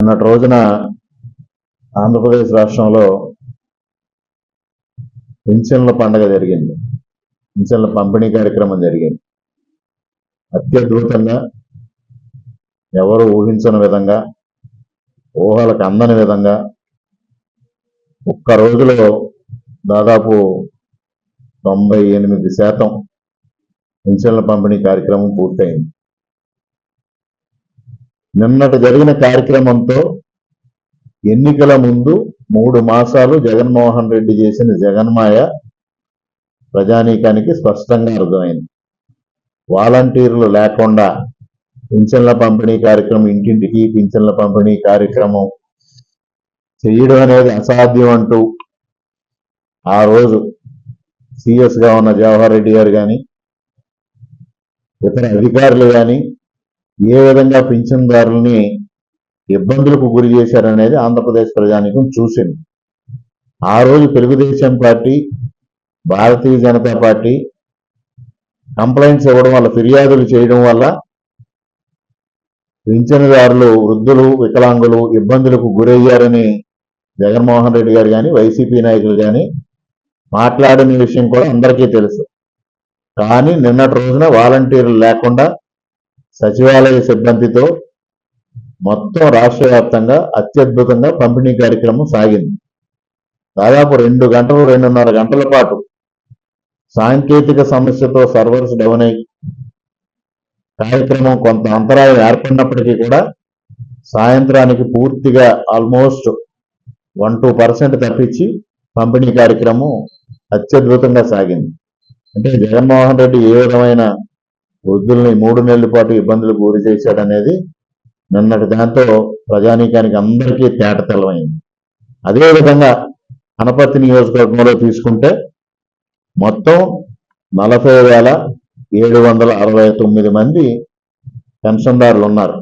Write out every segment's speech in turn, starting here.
నిన్నటి రోజున ఆంధ్రప్రదేశ్ రాష్ట్రంలో పింఛన్ల పండగ జరిగింది. పింఛన్ల పంపిణీ కార్యక్రమం జరిగింది. అత్యద్భుతంగా ఎవరు ఊహించని విధంగా ఊహలకు అందని విధంగా ఒక్క రోజులో దాదాపు తొంభై ఎనిమిది శాతం పింఛన్ల పంపిణీ కార్యక్రమం పూర్తయింది. నిన్నటి జరిగిన కార్యక్రమంతో ఎన్నికల ముందు మూడు మాసాలు జగన్మోహన్ రెడ్డి చేసిన జగన్మాయ ప్రజానీకానికి స్పష్టంగా అర్థమైంది. వాలంటీర్లు లేకుండా పింఛన్ల పంపిణీ కార్యక్రమం ఇంటింటికి పింఛన్ల పంపిణీ కార్యక్రమం చేయడం అనేది అసాధ్యం అంటూ ఆ రోజు సిఎస్గా ఉన్న జవహర్ రెడ్డి గారు కానీ ఇతర అధికారులు కానీ ఏ విధంగా పింఛన్దారుల్ని ఇబ్బందులకు గురి చేశారనేది ఆంధ్రప్రదేశ్ ప్రజానీకం చూసింది. ఆ రోజు Telugu Desam party Bharatiya Janata party complaints ఇవ్వడం వల్ల ఫిర్యాదులు చేయడం వల్ల పింఛనుదారులు వృద్ధులు వికలాంగులు ఇబ్బందులకు గురయ్యారని జగన్మోహన్ రెడ్డి గారు కానీ వైసీపీ నాయకులు కానీ మాట్లాడిన విషయం కూడా అందరికీ తెలుసు. కానీ నిన్నటి రోజున వాలంటీర్లు లేకుండా సచివాలయ సిబ్బందితో మొత్తం రాష్ట్ర వ్యాప్తంగా అత్యద్భుతంగా పంపిణీ కార్యక్రమం సాగింది. దాదాపు రెండు గంటలు రెండున్నర గంటల పాటు సాంకేతిక సమస్యతో సర్వర్స్ డౌన్ అయి కార్యక్రమం కొంత అంతరాయం ఏర్పడినప్పటికీ కూడా సాయంత్రానికి పూర్తిగా ఆల్మోస్ట్ వన్ టూ పర్సెంట్ తప్పించి పంపిణీ కార్యక్రమం అత్యద్భుతంగా సాగింది. అంటే జగన్మోహన్ రెడ్డి ఏ విధమైన వృద్ధుల్ని మూడు నెలల పాటు ఇబ్బందులకు గురి చేశాడనేది నిన్నటి దాంతో ప్రజానీకానికి అందరికీ తేటతెల్లమైంది అదేవిధంగా అనపర్తి నియోజకవర్గంలో తీసుకుంటే మొత్తం నలభై వేల ఏడు వందల అరవై తొమ్మిది మంది పెన్షన్దారులు ఉన్నారు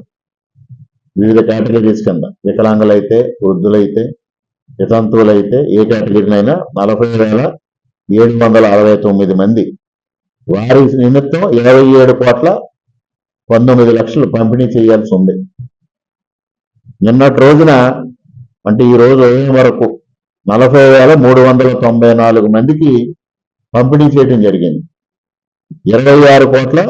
వివిధ కేటగిరీస్ కింద వికలాంగులైతే వృద్ధులైతే వితంతువులైతే ఏ కేటగిరీనైనా నలభై వేల ఏడు వందల అరవై తొమ్మిది మంది వారి నిమిత్తం ఇరవై ఏడు కోట్ల పంతొమ్మిది లక్షలు పంపిణీ చేయాల్సి ఉంది. నిన్నటి రోజున అంటే ఈ రోజు ఉదయం వరకు నలభై వేల మూడు వందల తొంభై నాలుగు మందికి పంపిణీ చేయడం జరిగింది. ఇరవై ఆరు కోట్ల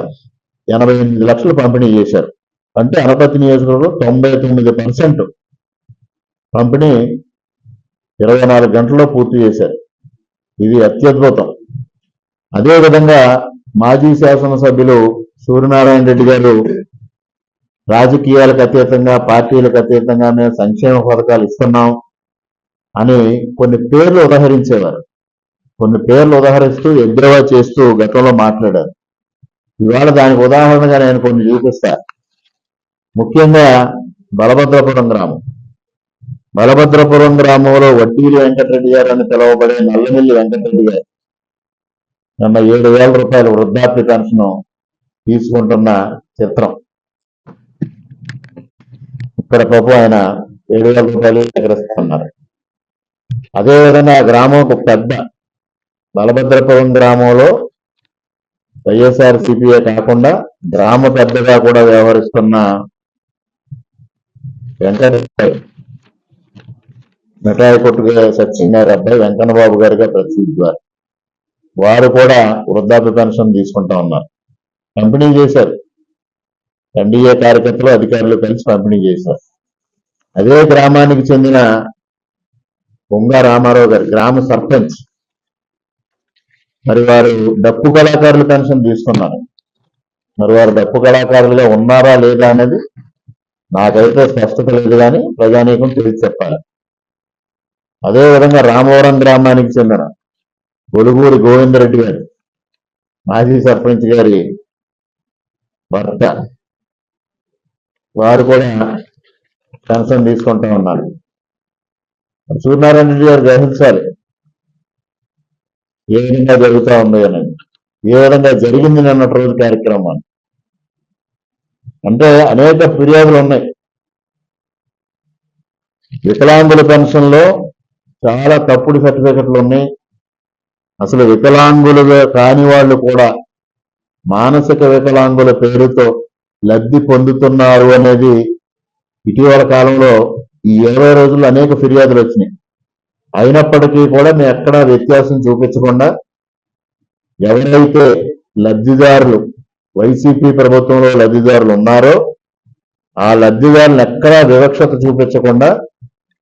ఎనభై ఎనిమిది లక్షలు పంపిణీ చేశారు. అంటే అనపతి నియోజకవర్గంలో తొంభై తొమ్మిది పర్సెంట్ పంపిణీ ఇరవై నాలుగు గంటల్లో పూర్తి చేశారు. ఇది అత్యద్భుతం. అదేవిధంగా మాజీ శాసనసభ్యులు సూర్యనారాయణ రెడ్డి గారు రాజకీయాలకు అతీతంగా పార్టీలకు అతీతంగా మేము సంక్షేమ పథకాలు ఇస్తున్నాం అని కొన్ని పేర్లు ఉదహరించేవారు. కొన్ని పేర్లు ఉదహరిస్తూ ఎగ్రవా చేస్తూ గతంలో మాట్లాడారు. ఇవాళ దానికి ఉదాహరణగా నేను కొన్ని చూపిస్తా. ముఖ్యంగా బలభద్రపురం గ్రామం. బలభద్రపురం గ్రామంలో వడ్డీలు వెంకటరెడ్డి గారు అని పిలువబడే నల్లమిల్లి వెంకటరెడ్డి గారు నిన్న ఏడు వేల రూపాయల వృద్ధాప్య పెన్షన్ తీసుకుంటున్న చిత్రం. ఇక్కడ పాపం ఆయన ఏడు వేల రూపాయలు ఎగరేస్తున్నారు. అదేవిధంగా ఆ గ్రామం ఒక పెద్ద బలభద్రపురం గ్రామంలో వైఎస్ఆర్ సిపిఐ కాకుండా గ్రామ పెద్దగా కూడా వ్యవహరిస్తున్న వెంకట మిఠాయి కొట్టుగా సత్యనారాయణ అబ్బాయి వెంకన్నబాబు గారిగా ప్రసిద్ధి వారు కూడా వృద్ధాప్య పెన్షన్ తీసుకుంటా ఉన్నారు. పంపిణీ చేశారు. ఎన్డీఏ కార్యకర్తలు అధికారులు కలిసి పంపిణీ చేశారు. అదే గ్రామానికి చెందిన బొంగా రామారావు గారు గ్రామ సర్పంచ్. మరి వారు డప్పు కళాకారుల పెన్షన్ తీసుకున్నారు. మరి వారు డప్పు కళాకారులుగా ఉన్నారా లేదా అనేది నాకైతే స్పష్టత లేదు కానీ ప్రజానీకం తెలిసి చెప్పాలి. అదేవిధంగా రామవరం గ్రామానికి చెందిన పొలుగూరు గోవిందరెడ్డి గారు మాజీ సర్పంచ్ గారి భర్త. వారు కూడా కన్సర్న్ తీసుకుంటూ ఉన్నారు. సూర్యనారాయణ రెడ్డి గారు గ్రహించాలి. ఏ విధంగా జరుగుతూ ఉంది అని ఏ విధంగా జరిగింది నిన్నటి రోజు కార్యక్రమం అంటే అనేక ఫిర్యాదులు ఉన్నాయి. వికలాంగుల పెన్షన్లో చాలా తప్పుడు సర్టిఫికెట్లు ఉన్నాయి. అసలు వికలాంగులుగా కాని వాళ్ళు కూడా మానసిక వికలాంగుల పేరుతో లబ్ధి పొందుతున్నారు అనేది ఇటీవల కాలంలో ఈ ఇరవై రోజుల్లో అనేక ఫిర్యాదులు వచ్చినాయి. అయినప్పటికీ కూడా మేము ఎక్కడా వ్యత్యాసం చూపించకుండా ఎవరైతే లబ్ధిదారులు వైసీపీ ప్రభుత్వంలో లబ్ధిదారులు ఉన్నారో ఆ లబ్ధిదారులను ఎక్కడా వివక్షత చూపించకుండా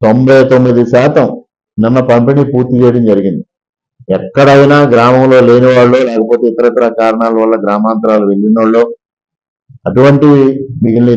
తొంభై తొమ్మిది శాతం నిన్న పంపిణీ పూర్తి చేయడం జరిగింది. ఎక్కడైనా గ్రామంలో లేని వాళ్ళు లేకపోతే ఇతరత్ర కారణాల వల్ల గ్రామాంతరాలు వెళ్ళిన వాళ్ళు అటువంటి మిగిలిన